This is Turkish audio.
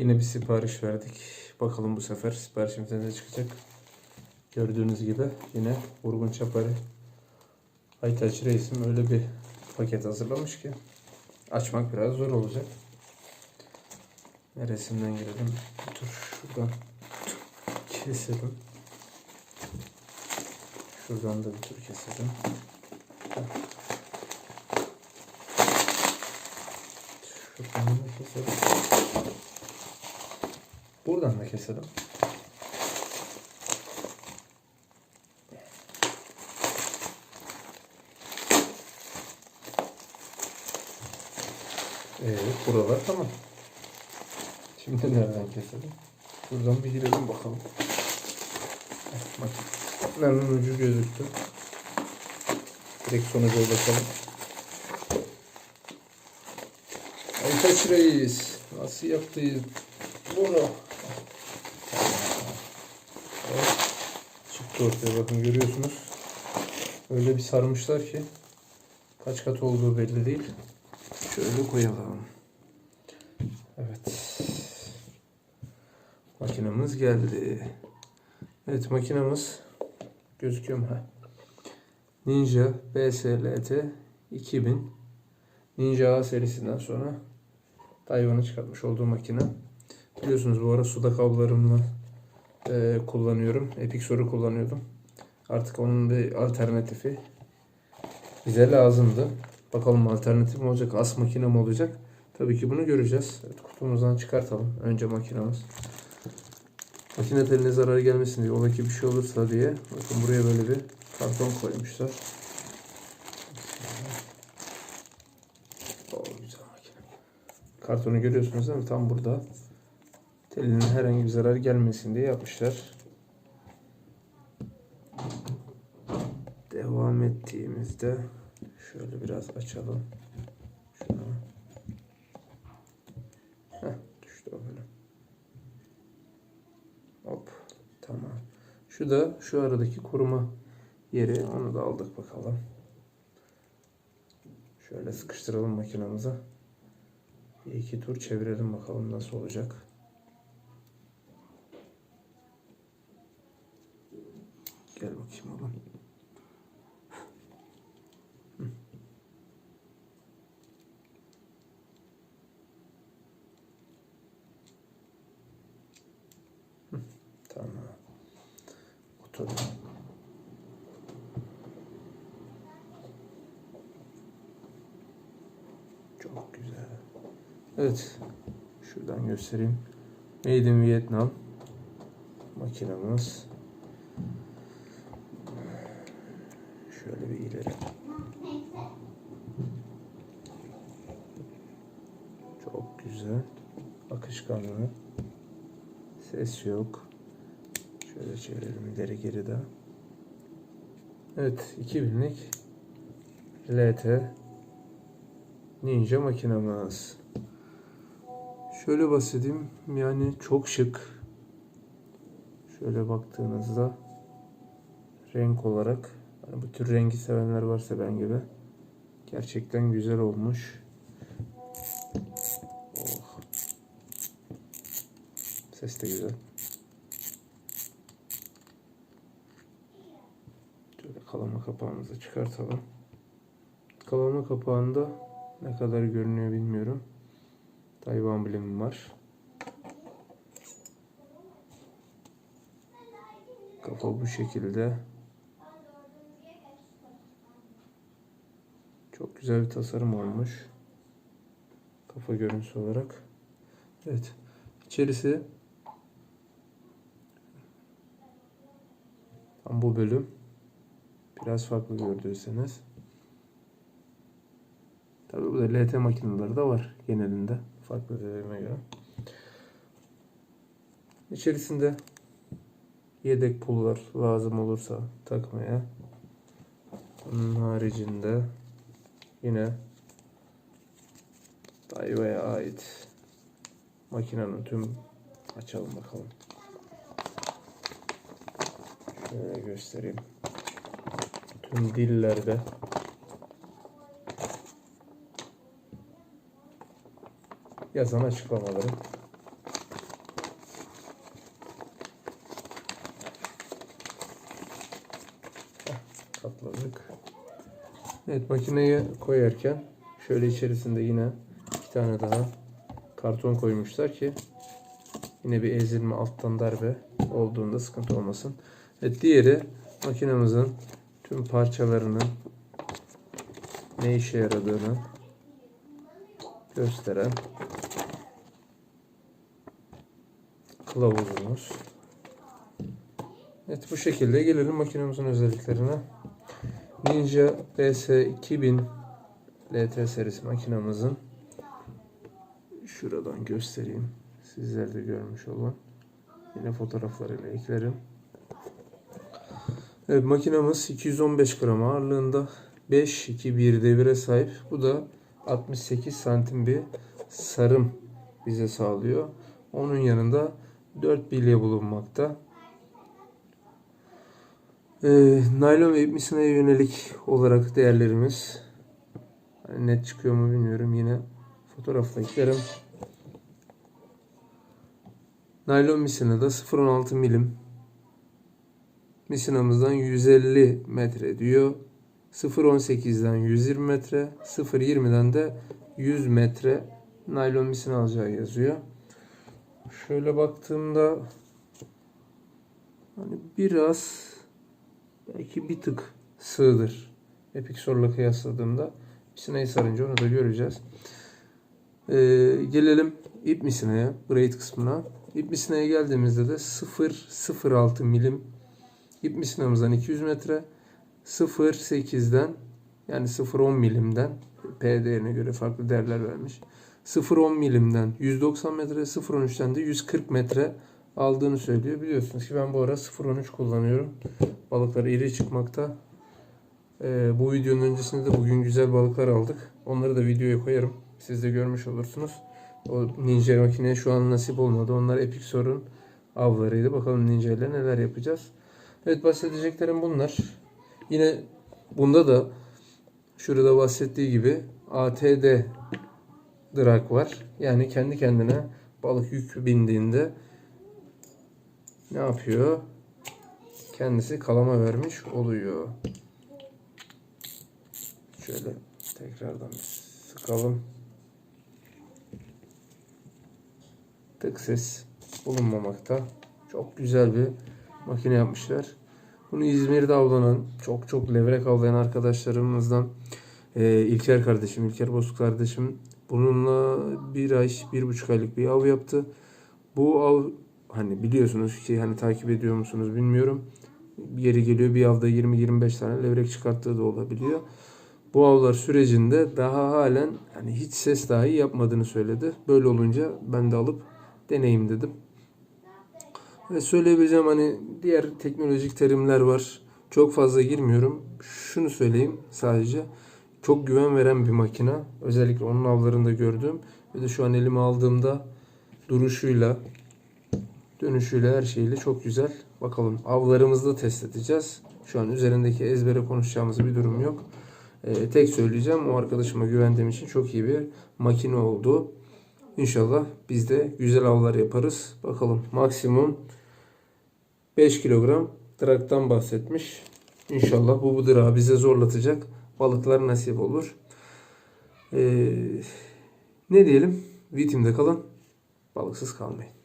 Yine bir sipariş verdik. Bakalım bu sefer siparişimizde ne çıkacak. Gördüğünüz gibi yine Vurgun Çapari Aytaç Reis'im öyle bir paket hazırlamış ki açmak biraz zor olacak. Neresinden girelim? Dur şuradan keselim. Şuradan da bir tur keselim. Şuradan da keselim. Buradan da keselim. Evet, buralar tamam. Şimdi nereden keselim? Şuradan bir girelim bakalım. Bak, makinenin ucu gözüktü. Direkt sonuca bakalım. Aytaç Reis, nasıl yaptı bunu? Evet, çıktı ortaya bakın görüyorsunuz. Öyle bir sarmışlar ki kaç kat olduğu belli değil. Şöyle koyalım. Evet. Makinamız geldi. Evet makinamız gözüküyor mu? Ha. Ninja BSLT 2000 Ninja A serisinden sonra Tayvan'ı çıkartmış olduğu makine. Biliyorsunuz bu ara suda kablolarımla e, kullanıyorum. Epic Soru kullanıyordum. Artık onun bir alternatifi bize lazımdı. Bakalım alternatif mi olacak, as makine mi olacak? Tabii ki bunu göreceğiz. Evet, kutumuzdan çıkartalım. Önce makinamız. Makine teline zarar gelmesin diye, ola ki bir şey olursa diye. Bakın buraya böyle bir karton koymuşlar. Kartonu görüyorsunuz değil mi? Tam burada. Telinin herhangi bir zarar gelmesin diye yapmışlar. Devam ettiğimizde şöyle biraz açalım. Şunu. Heh, düştü o böyle. Hop. Tamam. Şu da şu aradaki koruma yeri. Onu da aldık bakalım. Şöyle sıkıştıralım makinamıza. Bir iki tur çevirelim bakalım nasıl olacak. Otur. Çok güzel. Evet. Şuradan göstereyim. Made in Vietnam makinamız. Şöyle bir ileri. Çok güzel. Akışkanlı. Ses yok. Şöyle çevirelim ileri geri de. Evet 2000'lik LT Ninja makinamız. Şöyle bahsedeyim. Yani çok şık. Şöyle baktığınızda renk olarak hani bu tür rengi sevenler varsa ben gibi gerçekten güzel olmuş. Oh. Ses de güzel. Şöyle kapağımızı çıkartalım. Kalama kapağında ne kadar görünüyor bilmiyorum. Tayvan amblemi var. Kafa bu şekilde. Çok güzel bir tasarım olmuş. Kafa görüntüsü olarak. Evet. İçerisi tam bu bölüm. Biraz farklı gördüyseniz. Tabi burada LT makineleri de var genelinde. Farklı dediğime göre. İçerisinde yedek pullar lazım olursa takmaya. Onun haricinde yine Daiwa'ya ait makinenin tüm açalım bakalım. Şöyle göstereyim. Tüm dillerde. yazan açıklamaları. Katladık. Evet makineye koyarken şöyle içerisinde yine iki tane daha karton koymuşlar ki yine bir ezilme alttan darbe olduğunda sıkıntı olmasın. Evet diğeri makinemizin tüm parçalarının ne işe yaradığını gösteren kılavuzumuz. Evet bu şekilde gelelim makinemizin özelliklerine. Ninja BS2000 LT serisi makinamızın şuradan göstereyim. Sizler de görmüş olun. Yine fotoğraflarıyla eklerim. Evet makinamız 215 gram ağırlığında 5-2 bir devire sahip. Bu da 68 santim bir sarım bize sağlıyor. Onun yanında 4 bilye bulunmakta. Ee, naylon ve ip misinaya yönelik olarak değerlerimiz hani net çıkıyor mu bilmiyorum. Yine fotoğrafla eklerim. Naylon misina da 0.16 milim. Misinamızdan 150 metre diyor. 0.18'den 120 metre, 0.20'den de 100 metre naylon misina alacağı yazıyor. Şöyle baktığımda hani biraz belki bir tık sığdır. Epixor'la kıyasladığımda misinayı sarınca onu da göreceğiz. Ee, gelelim ip misinaya, braid kısmına. İp misinaya geldiğimizde de 0.06 milim ip misinamızdan 200 metre 0.8'den yani 0.10 milimden P değerine göre farklı değerler vermiş. 0.10 milimden 190 metre 0.13'ten de 140 metre aldığını söylüyor. Biliyorsunuz ki ben bu ara 0.13 kullanıyorum. Balıklar iri çıkmakta. Ee, bu videonun öncesinde de bugün güzel balıklar aldık. Onları da videoya koyarım. Siz de görmüş olursunuz. O ninja makineye şu an nasip olmadı. Onlar Epixor'un avlarıydı. Bakalım ninja ile neler yapacağız. Evet bahsedeceklerim bunlar. Yine bunda da şurada bahsettiği gibi ATD drag var. Yani kendi kendine balık yük bindiğinde ne yapıyor? Kendisi kalama vermiş oluyor. Şöyle tekrardan sıkalım. Tık ses bulunmamakta. Çok güzel bir makine yapmışlar. Bunu İzmir'de avlanan, çok çok levrek avlayan arkadaşlarımızdan e, İlker kardeşim, İlker Bozuk kardeşim bununla bir ay, bir buçuk aylık bir av yaptı. Bu av hani biliyorsunuz ki hani takip ediyor musunuz bilmiyorum. Yeri geliyor bir avda 20-25 tane levrek çıkarttığı da olabiliyor. Bu avlar sürecinde daha halen hani hiç ses dahi yapmadığını söyledi. Böyle olunca ben de alıp deneyim dedim. Ve söyleyebileceğim hani diğer teknolojik terimler var. Çok fazla girmiyorum. Şunu söyleyeyim sadece. Çok güven veren bir makine. Özellikle onun avlarında gördüğüm. Ve de şu an elime aldığımda duruşuyla, dönüşüyle her şeyle çok güzel. Bakalım avlarımızda test edeceğiz. Şu an üzerindeki ezbere konuşacağımız bir durum yok. Ee, tek söyleyeceğim o arkadaşıma güvendiğim için çok iyi bir makine oldu. İnşallah biz de güzel avlar yaparız. Bakalım maksimum 5 kilogram draktan bahsetmiş. İnşallah bu bu dırağı bize zorlatacak balıklar nasip olur. Ee, ne diyelim? Vitimde kalın. Balıksız kalmayın.